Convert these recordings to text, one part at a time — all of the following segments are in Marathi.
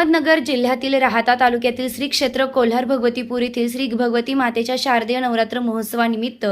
अहमदनगर जिल्ह्यातील राहाता तालुक्यातील श्री क्षेत्र कोल्हार भगवतीपूर येथील श्री भगवती मातेच्या शारदीय नवरात्र महोत्सवानिमित्त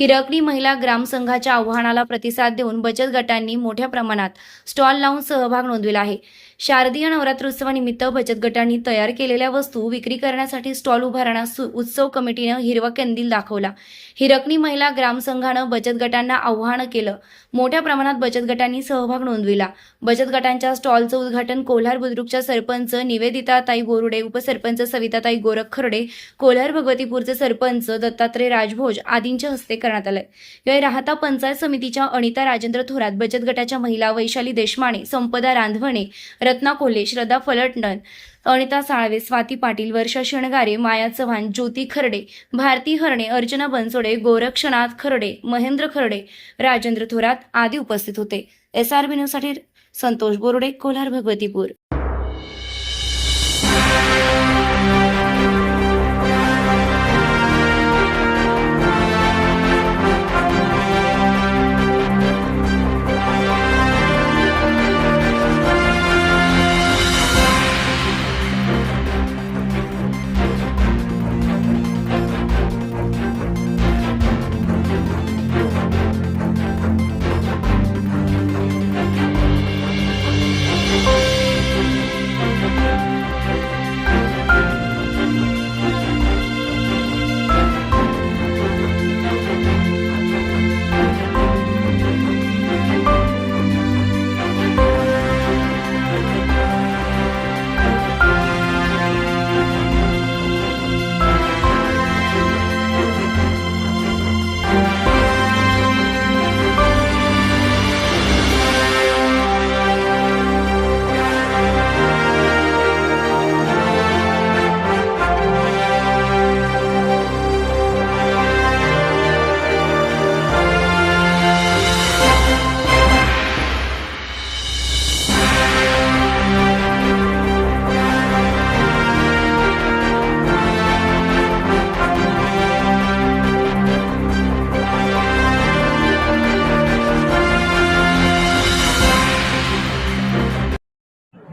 हिरकणी महिला ग्रामसंघाच्या आव्हानाला प्रतिसाद देऊन बचत गटांनी मोठ्या प्रमाणात स्टॉल लावून सहभाग नोंदविला आहे. शारदीय नवरात्रोत्सवानिमित्त बचत गटांनी तयार केलेल्या वस्तू विक्री करण्यासाठी स्टॉल उभारण्यास सु- उत्सव कमिटीनं हिरवा कंदील दाखवला. हिरकणी महिला ग्रामसंघानं बचत गटांना आव्हान केलं. मोठ्या प्रमाणात बचत गटांनी सहभाग नोंदविला. बचत गटांच्या स्टॉलचं उद्घाटन कोल्हार बुद्रुकच्या सरपंच निवेदिताताई बोरुडे उपसरपंच सविताताई गोरख खरडे कोल्हार भगवतीपूरचे सरपंच दत्तात्रय राजभोज आदींच्या हस्ते करण्यात आलंय. यावेळी राहता पंचायत समितीच्या अनिता राजेंद्र थोरात बचत गटाच्या महिला वैशाली देशमाने संपदा रांधवणे रत्ना कोल्हे श्रद्धा फलटणन अनिता साळवे स्वाती पाटील वर्षा शेणगारे माया चव्हाण ज्योती खर्डे भारती हरणे अर्चना बनसोडे गोरक्षनाथ खर्डे महेंद्र खर्डे राजेंद्र थोरात आदी उपस्थित होते. एस आर बी न्यूजसाठी संतोष बोर्डे कोल्हार भगवतीपूर.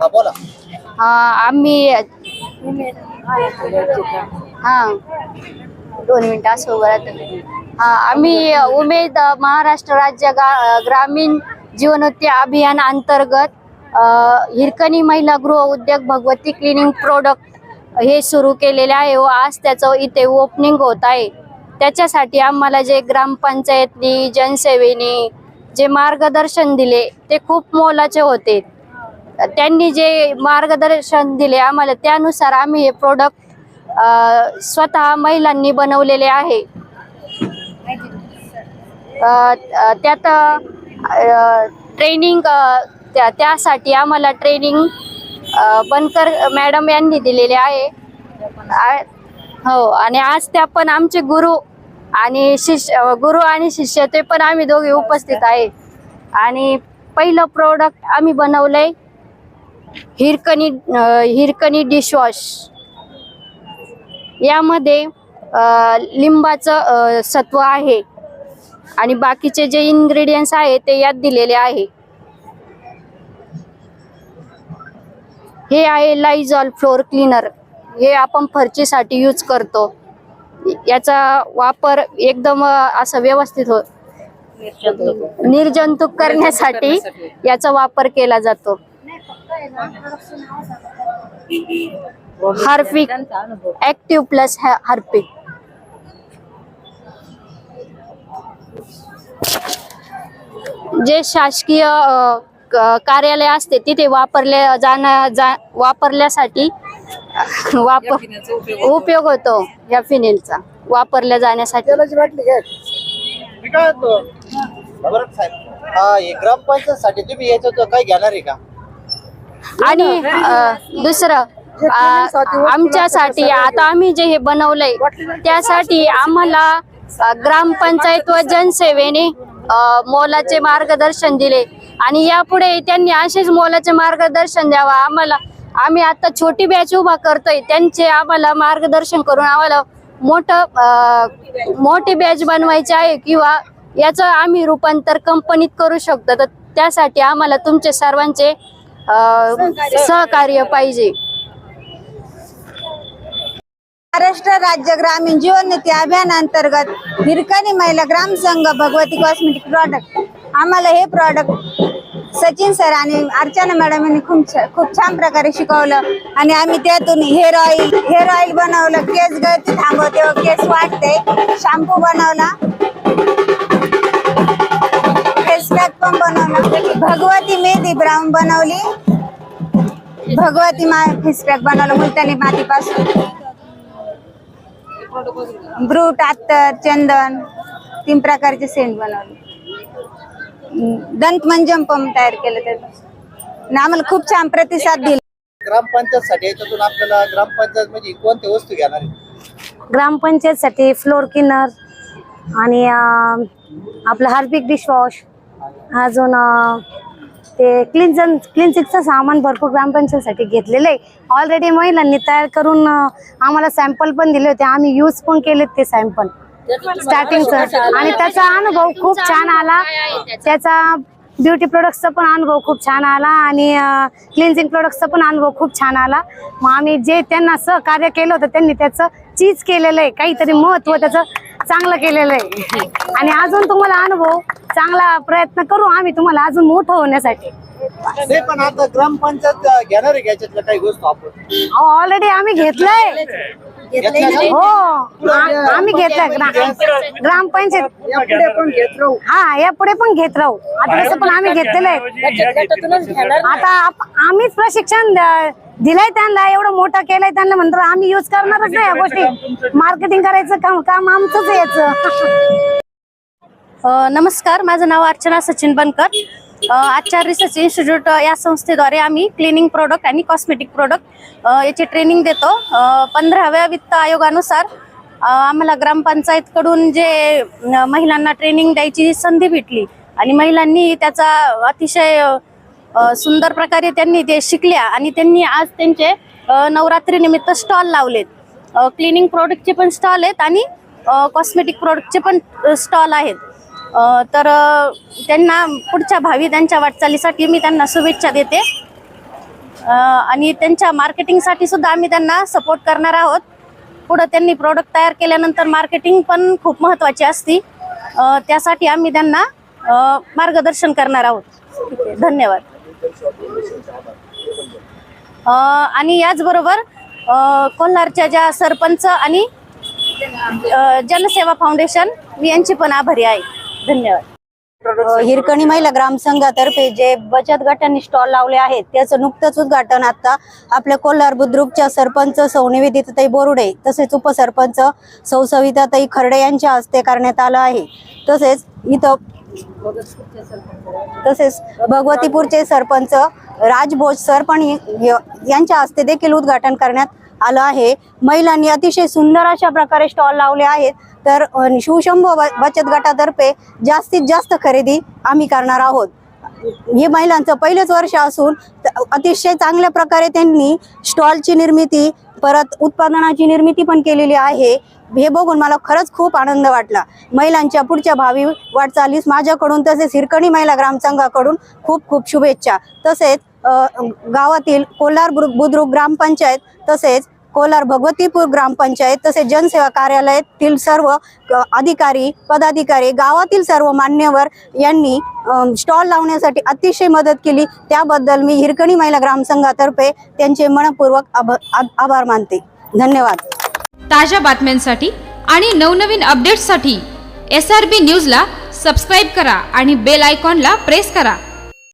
बोला. आम्ही हा. दोन मिनिट असं उभं राहतं. हा आम्ही उमेद महाराष्ट्र राज्य गा- ग्रामीण जीवनोत्ती अभियान अंतर्गत हिरकणी महिला गृह उद्योग भगवती क्लिनिंग प्रोडक्ट हे सुरू केलेले आहे व आज त्याचं इथे ओपनिंग होत आहे. त्याच्यासाठी आम्हाला जे ग्रामपंचायतनी जनसेवेनी जे मार्गदर्शन दिले ते खूप मोलाचे होते. त्यांनी जे मार्गदर्शन दिले आम्हाला त्यानुसार आम्ही हे प्रोडक्ट स्वतः महिलांनी बनवलेले आहे. त्यात ट्रेनिंग त्या त्यासाठी आम्हाला ट्रेनिंग बनकर मॅडम यांनी दिलेले आहे. आ- हो आणि आज त्या पण आमचे गुरु आणि शिष्य गुरु आणि शिष्य ते पण आम्ही दोघे उपस्थित आहे. आणि पहिलं प्रोडक्ट आम्ही बनवलंय. हिरकणी हिरकणी डिशवॉश यामध्ये लिंबाचं सत्व आहे. आणि बाकीचे जे इन्ग्रेडियंट्स आहे ते यात दिलेले आहे. हे आहे लाईझॉल फ्लोअर क्लीनर हे आपण फरचीसाठी यूज करतो. याचा वापर एकदम असं व्यवस्थित हो निर्जंतुक करण्यासाठी. याचा वापर केला जातो. हार्पिक ऍक्टिव्ह प्लस हार्पिक जे शासकीय कार्यालय असते तिथे वापरले जाण्या जा वापरल्यासाठी वापर उपयोग होतो या फिनेलचा वापरल्या जाण्यासाठी. हा हे ग्रामपंचायत साठी तुम्ही याच्यात काय घेणार आहे का? आणि अ, दुसरं आमच्यासाठी आता आम्ही जे हे बनवलंय त्यासाठी आम्हाला ग्रामपंचायत व जनसेवेने मोलाचे मार्गदर्शन दिले. आणि यापुढे त्यांनी असेच मोलाचे मार्गदर्शन द्यावा. आम्हाला आम्ही आता छोटी बॅच उभा करतोय. त्यांचे आम्हाला मार्गदर्शन करून आम्हाला मोठं मोठी बॅच बनवायची आहे किंवा याचं आम्ही रूपांतर कंपनीत करू शकतो. तर त्यासाठी आम्हाला तुमचे सर्वांचे सहकार्य पाहिजे. महाराष्ट्र राज्य ग्रामीण जीवननीती अभियानांतर्गत हिरकणी महिला ग्रामसंघ भगवती कॉस्मेटिक प्रॉडक्ट आम्हाला हे प्रॉडक्ट सचिन सर आणि अर्चना मॅडम यांनी खूप खूप छान प्रकारे शिकवलं. आणि आम्ही त्यातून हेअर ऑइल हेअर ऑइल बनवलं केस गळती थांबवते व केस वाटते शॅम्पू बनवला. भगवती मेहंदी ब्राऊन बनवली. भगवती मा बनवलं मुलतानी मातीपासून. ब्रूट अत्तर चंदन तीन प्रकारचे सेंट बनवले. अं, दंत मंजम पण तयार केलं त्याचं. आणि आम्हाला खूप छान प्रतिसाद दिला. ग्रामपंचायत साठी याच्यातून आपल्याला ग्रामपंचायत म्हणजे कोणत्या वस्तू घेणार आहे? ग्रामपंचायतसाठी फ्लोर क्लीनर आणि आपलं हार्पिक डिशवॉश अजून ते क्लिनजन क्लिन्सिकचं सामान भरपूर ग्रामपंचायतसाठी घेतलेलं आहे. ऑलरेडी महिलांनी तयार करून आम्हाला सॅम्पल पण दिले होते. आम्ही यूज पण केलेत ते सॅम्पल स्टार्टिंगचं आणि त्याचा अनुभव खूप छान आला. त्याचा ब्युटी प्रोडक्टचा पण अनुभव खूप छान आला. आणि क्लिन्झिंग प्रोडक्टचा पण अनुभव खूप छान आला. मग आम्ही जे त्यांना सहकार्य केलं होतं त्यांनी त्याचं चीज केलेलं आहे. काहीतरी महत्त्व त्याचं चांगलं केलेलं आहे. आणि अजून तुम्हाला अनुभव चांगला प्रयत्न करू आम्ही तुम्हाला अजून मोठं होण्यासाठी. नाही पण आता ग्रामपंचायत घेणार आहे काही वस्तू आपण? ऑलरेडी आम्ही घेतलंय. घेतल्या हो आ- आम्ही घेतलंय. ग्रा- ग्रामपंचायत. हा यापुढे पण घेत राहू. आता तसं पण आम्ही घेतलेलं आहे. आता आप- आम्हीच प्रशिक्षण द- दिलंय त्यांना एवढं मोठं केलंय त्यांना म्हणतो आम्ही युज करणारच नाही या गोष्टी. मार्केटिंग करायचं काम काम आमचंच आहे याचं. अ, नमस्कार माझं नाव अर्चना सचिन बनकर. आचार रिसर्च इन्स्टिट्यूट या संस्थेद्वारे आम्ही क्लिनिंग प्रोडक्ट आणि कॉस्मेटिक प्रोडक्ट याची ट्रेनिंग देतो. पंधराव्या वित्त आयोगानुसार आम्हाला ग्रामपंचायतकडून जे महिलांना ट्रेनिंग द्यायची संधी भेटली आणि महिलांनी त्याचा अतिशय सुंदर प्रकारे त्यांनी ते शिकल्या आणि त्यांनी आज त्यांचे नवरात्रीनिमित्त स्टॉल लावलेत. क्लिनिंग प्रोडक्टचे पण स्टॉल आहेत आणि कॉस्मेटिक प्रोडक्टचे पण स्टॉल आहेत. तर त्यांना पुढच्या भावी त्यांच्या वाटचालीसाठी मी त्यांना शुभेच्छा देते. आणि त्यांच्या मार्केटिंगसाठी सुद्धा आम्ही त्यांना सपोर्ट करणार आहोत. पुढं त्यांनी प्रोडक्ट तयार केल्यानंतर मार्केटिंग पण खूप महत्त्वाची असती. त्यासाठी आम्ही त्यांना मार्गदर्शन करणार आहोत. धन्यवाद. आणि याचबरोबर अ, कोल्हारच्या ज्या सरपंच आणि जनसेवा फाउंडेशन मी यांची पण आभारी आहे. धन्यवाद. हिरकणी महिला ग्राम संघातर्फे जे बचत गटांनी स्टॉल लावले आहेत त्याचं नुकतंच उद्घाटन आता आपल्या कोल्हार बुद्रुकच्या सरपंच सौ निवेदिताताई बोरुडे तसेच उपसरपंच सौ सविताताई खर्डे यांच्या हस्ते करण्यात आलं आहे. तसेच इथं तसेच भगवतीपूरचे सरपंच राजभोज सर पण यांच्या हस्ते देखील उद्घाटन करण्यात आलं आहे. महिलांनी अतिशय सुंदर अशा प्रकारे स्टॉल लावले आहेत. तर अ, बचत गटातर्फे जास्तीत जास्त खरेदी आम्ही करणार आहोत. हे महिलांचं पहिलेच वर्ष असून अतिशय चांगल्या प्रकारे त्यांनी स्टॉलची निर्मिती परत उत्पादनाची निर्मिती पण केलेली आहे. हे बघून मला खरंच खूप आनंद वाटला. महिलांच्या पुढच्या भावी वाटचालीस माझ्याकडून तसेच हिरकणी महिला ग्रामसंघाकडून खूप खूप शुभेच्छा. तसेच गावातील कोल्हार बुद्रुक ग्रामपंचायत तसेच कोलार भगवतीपूर ग्रामपंचायत तसेच जनसेवा कार्यालयातील सर्व अधिकारी पदाधिकारी गावातील सर्व मान्यवर यांनी स्टॉल लावण्यासाठी अतिशय मदत केली. त्याबद्दल मी हिरकणी महिला ग्रामसंघातर्फे त्यांचे मनपूर्वक आभ- आ- आभार मानते. धन्यवाद. ताज्या बातम्यांसाठी आणि नवनवीन अपडेट्ससाठी एस आर बी न्यूजला सबस्क्राईब करा आणि बेल आयकॉनला प्रेस करा.